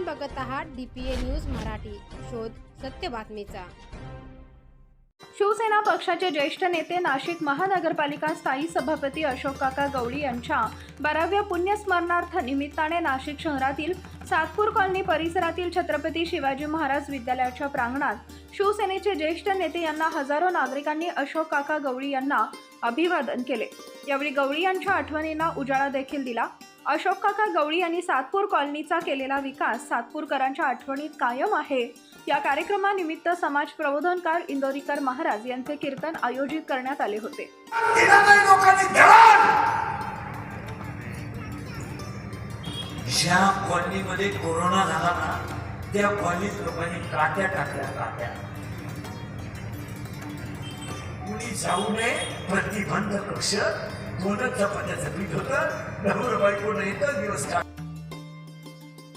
आपण बघत आहात डीपीए न्यूज मराठी. शोध सत्य बातमीचा. शिवसेना पक्षाचे ज्येष्ठ नेते नाशिक महानगरपालिका स्थायी सभापती अशोक काका गवळी यांच्या बाराव्या पुण्यस्मरणार्थ निमित्ताने नाशिक शहरातील सातपूर कॉलनी परिसरातील छत्रपती शिवाजी महाराज विद्यालयाच्या प्रांगणात शिवसेनेचे ज्येष्ठ नेते यांना हजारो नागरिकांनी अशोक काका गवळी यांना अभिवादन केले. यावेळी गवळी यांच्या आठवणींना उजाळा देखील दिला. अशोक काका गवळी यांनी सातपूर कॉलनीचा केलेला विकास सातपूरकरांच्या आठवणीत कायम आहे. या कार्यक्रमानिमित्त समाज प्रबोधनकार इंदोरीकर महाराज यांचे कीर्तन आयोजित करण्यात आले होते. ज्या कॉलनीमध्ये कोरोना झाला ना त्या कॉलनीत लोकांनी काट्या टाकल्या काट्या. कुणी जाऊ नये प्रतिबंध कक्ष चपात्याचं पीठ होतं नवर बायको नाही तर दिवस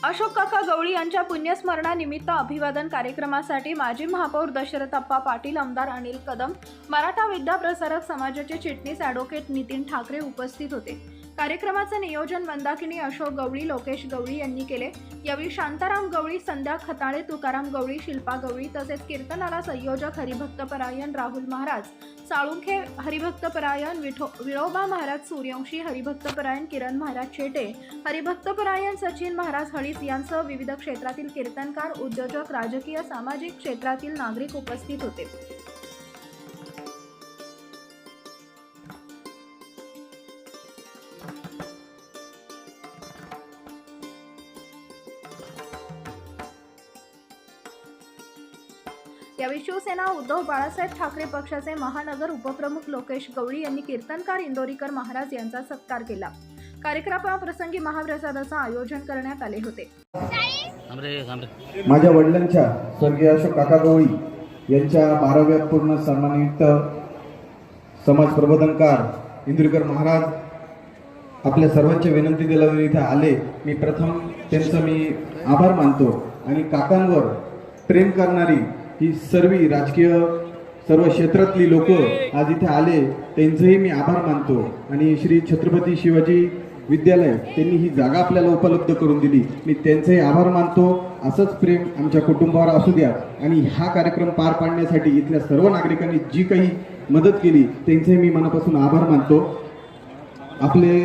अशोक काका गवळी यांच्या पुण्यस्मरणानिमित्त अभिवादन कार्यक्रमासाठी माजी महापौर दशरथ अप्पा पाटील आमदार अनिल कदम मराठा विद्या प्रसारक समाजाचे चिटणीस ॲडव्होकेट नितीन ठाकरे उपस्थित होते. कार्यक्रमाचे नियोजन मंदाकिनी अशोक गवळी लोकेश गवळी यांनी केले. यावेळी शांताराम गवळी संध्या खताळे तुकाराम गवळी शिल्पा गवळी तसेच कीर्तनाला संयोजक हरिभक्तपरायण राहुल महाराज साळुंखे हरिभक्तपरायण विठो विळोबा महाराज सूर्यवंशी हरिभक्तपरायण किरण महाराज शेटे हरिभक्तपरायण सचिन महाराज हळीस यांसह विविध क्षेत्रातील कीर्तनकार उद्योजक राजकीय सामाजिक क्षेत्रातील नागरिक उपस्थित होते. यावेळी शिवसेना उद्धव बाळासाहेब ठाकरे पक्षाचे महानगर उपप्रमुख लोकेश गवळी यांनी कीर्तनकार इंदोरीकर महाराज यांचा सत्कार केला. कार्यक्रमाप्रसंगी महाप्रसादाचं आयोजन करण्यात आले होते. माझ्या वडिलांच्या स्वर्गीय अशोक काका गवळी यांच्या बाराव्या पूर्ण सन्मानिमित्त समाज प्रबोधनकार इंद्रिकर महाराज आपल्या सर्वांच्या विनंती दिल्यावर इथे आले. मी प्रथम त्यांचं मी आभार मानतो आणि काकांवर प्रेम करणारी ही सर्व राजकीय सर्व क्षेत्रातली लोक आज इथे आले त्यांचंही मी आभार मानतो. आणि श्री छत्रपती शिवाजी विद्यालय त्यांनी ही जागा आपल्याला उपलब्ध करून दिली. मी त्यांचंही आभार मानतो. असंच प्रेम आमच्या कुटुंबावर असू द्या. आणि हा कार्यक्रम पार पाडण्यासाठी इथल्या सर्व नागरिकांनी जी काही मदत केली त्यांचंही मी मनापासून आभार मानतो. आपले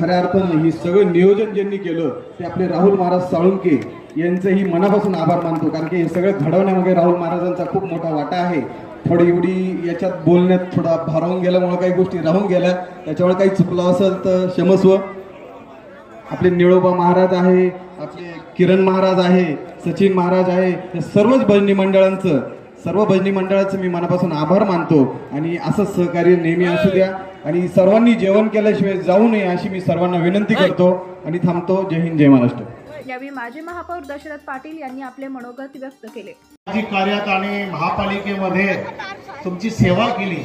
खऱ्या अर्थानं ही सगळं नियोजन ज्यांनी केलं ते आपले राहुल महाराज साळुंके यांचंही मनापासून आभार मानतो कारण की हे सगळं घडवण्यामागे राहुल महाराजांचा खूप मोठा वाटा आहे. थोडी एवढी याच्यात बोलण्यात थोडा भारावून गेल्यामुळे काही गोष्टी राहून गेल्या. त्याच्यामुळे काही चुकलं असेल तर क्षमस्व. आपले निळोबा महाराज आहे आपले किरण महाराज आहे सचिन महाराज आहे या सर्वच भजनी मंडळांचं सर्व भजनी मंडळाचं मी मनापासून आभार मानतो. आणि असंच सहकार्य नेहमी असू द्या. आणि सर्वांनी जेवण केल्याशिवाय जाऊ नये अशी मी सर्वांना विनंती करतो. आणि थांबतो. जय हिंद जय महाराष्ट्र. यावेळी माजी महापौर दशरथ पाटील यांनी आपले मनोगत व्यक्त केले. कार्यात आणि महापालिकेमध्ये तुमची सेवा केली.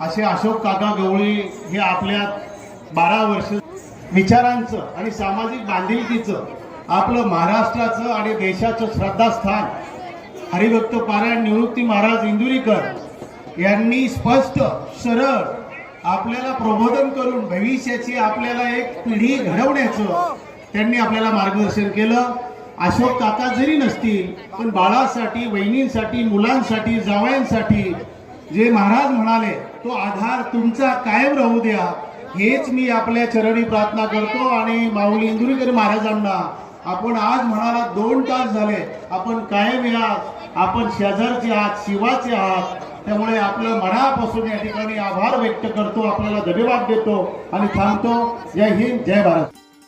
असे अशोक काका गवळी हे आपल्या बारा वर्ष विचारांचं आणि सामाजिक बांधिलकीचं आपलं महाराष्ट्राचं आणि देशाचं श्रद्धास्थान हरिभक्त पारायण निवृत्ती महाराज इंदुरीकर यांनी स्पष्ट सरळ आपल्याला प्रबोधन करून भविष्याची आपल्याला एक पिढी घडवण्याचं त्यांनी आपल्याला मार्गदर्शन केलं. अशोक काका जरी नसतील पण बाळासाठी वहिनींसाठी मुलांसाठी जावयांसाठी जे महाराज म्हणाले तो आधार तुमचा कायम राहू द्या. हेच मी आपल्या चरणी प्रार्थना करतो आणि माऊली इंदुरीकर महाराजांना आपण आज म्हणाला दोन तास झाले आपण कायम या आपण शेजारचे आहात शिवाचे आहात. त्यामुळे आपलं मनापासून या ठिकाणी आभार व्यक्त करतो आपल्याला धन्यवाद देतो आणि थांबतो. जय हिंद जय Bharat.